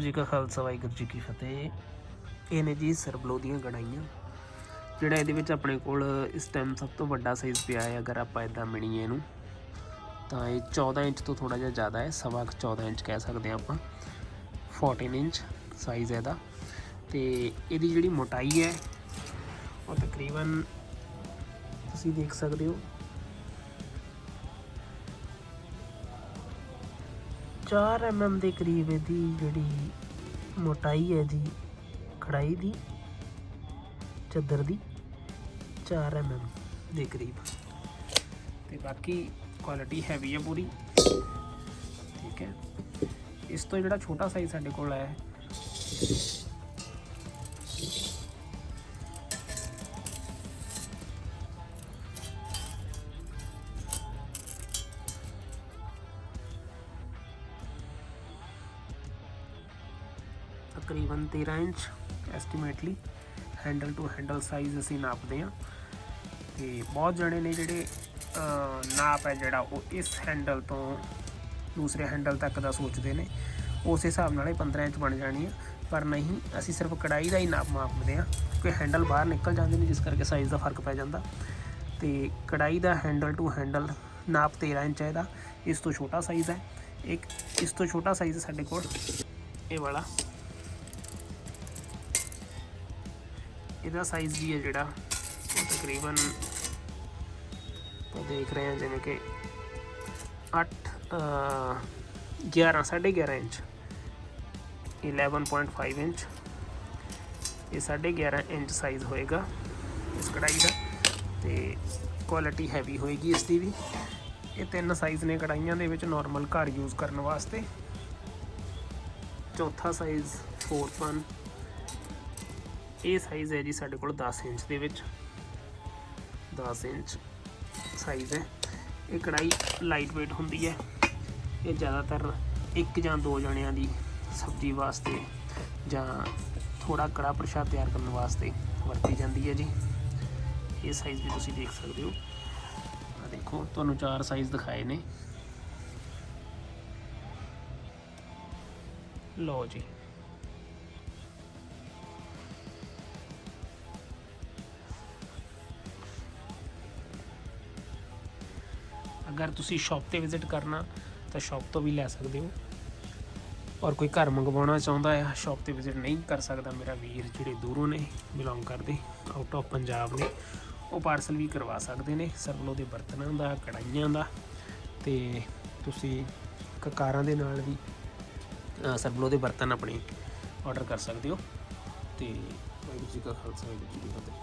ਜੀ ਕਾ ਖਾਲਸਾ, ਵਾਹਿਗੁਰੂ ਜੀ ਕੀ ਫਤਿਹ। ਇਹ ਨੇ ਜੀ ਸਰਬਲੋ ਦੀਆਂ ਗੜਾਈਆਂ। ਜਿਹੜਾ ਇਹਦੇ ਵਿੱਚ ਆਪਣੇ ਕੋਲ ਇਸ ਟਾਈਮ ਸਭ ਤੋਂ ਵੱਡਾ ਸਾਈਜ਼ ਪਿਆ ਹੈ, ਅਗਰ ਆਪਾਂ ਇਦਾਂ ਮਿਣੀਏ ਇਹਨੂੰ। ਤਾਂ ਇਹ 14 ਇੰਚ ਤੋਂ ਥੋੜਾ ਜਿਹਾ ਜ਼ਿਆਦਾ ਹੈ, ਸਵਾ ਕੁ 14 ਇੰਚ ਕਹਿ ਸਕਦੇ ਹਾਂ ਆਪਾਂ। 14 ਇੰਚ ਸਾਈਜ਼ ਹੈ ਇਹਦਾ। ਤੇ ਇਹਦੀ ਜਿਹੜੀ ਮੋਟਾਈ ਹੈ, ਉਹ ਤਕਰੀਬਨ ਤੁਸੀਂ ਦੇਖ ਸਕਦੇ ਹੋ 4 mm ਦੇ ਕਰੀਬ ਇਹਦੀ ਜਿਹੜੀ ਮੋਟਾਈ ਹੈ ਜੀ ਖੜਾਈ ਦੀ, ਚੱਦਰ ਦੀ 4 mm ਦੇ ਕਰੀਬ। ਤੇ ਬਾਕੀ ਕੁਆਲਿਟੀ ਹੈਵੀ ਹੈ ਪੂਰੀ। ਠੀਕ ਹੈ। ਇਸ ਤੋਂ ਜਿਹੜਾ ਛੋਟਾ ਸਾਈਜ਼ ਸਾਡੇ ਕੋਲ ਹੈ ਤਕਰੀਬਨ 13 inch estimately, handle to handle size ਅਸੀਂ ਨਾਪਦੇ ਹਾਂ। ਤੇ ਬਹੁਤ ਜਣੇ ਨੇ ਜਿਹੜੇ ਨਾਪ ਹੈ ਜਿਹੜਾ, ਉਹ ਇਸ ਹੈਂਡਲ ਤੋਂ ਦੂਸਰੇ ਹੈਂਡਲ ਤੱਕ ਦਾ ਸੋਚਦੇ ਨੇ। ਉਸ ਹਿਸਾਬ ਨਾਲ ਹੀ 15 ਇੰਚ ਬਣ ਜਾਣੀ ਹੈ। ਪਰ ਨਹੀਂ, ਅਸੀਂ ਸਿਰਫ ਕੜਾਈ ਦਾ ਹੀ ਨਾਪ ਮਾਪਦੇ ਹਾਂ, ਕਿਉਂਕਿ ਹੈਂਡਲ ਬਾਹਰ ਨਿਕਲ ਜਾਂਦੇ ਨੇ, ਜਿਸ ਕਰਕੇ ਸਾਈਜ਼ ਦਾ ਫ਼ਰਕ ਪੈ ਜਾਂਦਾ। ਤੇ ਕੜਾਈ ਦਾ ਹੈਂਡਲ ਟੂ ਹੈਂਡਲ ਨਾਪ 13 ਇੰਚ ਹੈ ਇਹਦਾ। ਇਸ ਤੋਂ ਛੋਟਾ ਸਾਈਜ਼ ਹੈ। ਇੱਕ, ਇਸ ਤੋਂ ਛੋਟਾ ਸਾਈਜ਼ ਸਾਡੇ ਕੋਲ ਇਹ ਵਾਲਾ। ਇਹਦਾ ਸਾਈਜ਼ ਵੀ ਹੈ ਜਿਹੜਾ, ਉਹ ਤਕਰੀਬਨ ਆਪਾਂ ਦੇਖ ਰਹੇ ਹਾਂ ਜਿਵੇਂ ਕਿ 8 11 11.5 ਇੰਚ 11.5 ਇੰਚ। ਇਹ 11.5 ਇੰਚ ਸਾਈਜ਼ ਹੋਏਗਾ ਇਸ ਕੜਾਈ ਦਾ ਤੇ ਕੁਆਲਿਟੀ ਹੈਵੀ ਹੋਏਗੀ ਇਸ ਦੀ ਵੀ। ਇਹ ਤਿੰਨ ਸਾਈਜ਼ ਨੇ ਕੜਾਈਆਂ ਦੇ ਵਿੱਚ ਨਾਰਮਲ ਘਰ ਯੂਜ਼ ਕਰਨ ਵਾਸਤੇ। ਚੌਥਾ ਸਾਈਜ਼ ਫੋਰਥ ਵਨ ਇਹ ਸਾਈਜ਼ ਹੈ ਜੀ ਸਾਡੇ ਕੋਲ 10 ਇੰਚ ਦੇ ਵਿੱਚ। 10 ਇੰਚ ਸਾਈਜ਼ ਹੈ। ਇਹ ਕੜਾਈ ਲਾਈਟ weight ਹੁੰਦੀ ਹੈ। ਇਹ ਜ਼ਿਆਦਾਤਰ ਇੱਕ ਜਾਂ ਦੋ ਜਣਿਆਂ ਦੀ ਸਬਜ਼ੀ ਵਾਸਤੇ ਜਾਂ ਥੋੜਾ ਕੜਾ ਪ੍ਰਸ਼ਾਦ ਤਿਆਰ ਕਰਨ ਵਾਸਤੇ ਵਰਤੀ ਜਾਂਦੀ ਹੈ ਜੀ। ਇਹ ਸਾਈਜ਼ ਵੀ ਤੁਸੀਂ ਦੇਖ ਸਕਦੇ ਹੋ। ਆ ਦੇਖੋ, ਤੁਹਾਨੂੰ ਚਾਰ ਸਾਈਜ਼ ਦਿਖਾਏ ਨੇ। ਲਓ ਜੀ। ਅਗਰ ਤੁਸੀਂ ਸ਼ਾਪ ਤੇ ਵਿਜ਼ਿਟ ਕਰਨਾ ਤਾਂ ਸ਼ਾਪ ਤੋਂ ਵੀ ਲੈ ਸਕਦੇ ਹੋ। ਔਰ ਕੋਈ ਘਰ ਮੰਗਵਾਉਣਾ ਚਾਹੁੰਦਾ ਹੈ ਸ਼ਾਪ ਤੇ ਵਿਜ਼ਿਟ ਨਹੀਂ ਕਰ ਸਕਦਾ ਮੇਰਾ ਵੀਰ ਜਿਹੜੇ ਦੂਰੋਂ ਨੇ ਬਿਲੋਂਗ ਕਰਦੇ ਆਊਟ ਆਫ ਪੰਜਾਬ ਨੇ ਉਹ ਪਾਰਸਲ ਵੀ ਕਰਵਾ ਸਕਦੇ ਨੇ ਸਰਵਲੋ ਦੇ ਬਰਤਨਾਂ ਦਾ ਕੜਾਈਆਂ ਦਾ। ਤੇ ਤੁਸੀਂ ਕਕਾਰਾਂ ਦੇ ਨਾਲ ਵੀ ਅ, ਸਰਵਲੋ ਦੇ ਬਰਤਨ ਆਪਣੇ ਆਰਡਰ ਕਰ ਸਕਦੇ ਹੋ। ਤੇ ਵਾਹਿਗੁਰੂ ਜੀ ਕਾ ਖਾਲਸਾ ਵਾਹਿਗੁਰੂ ਜੀ ਕੀ ਫਤਿਹ।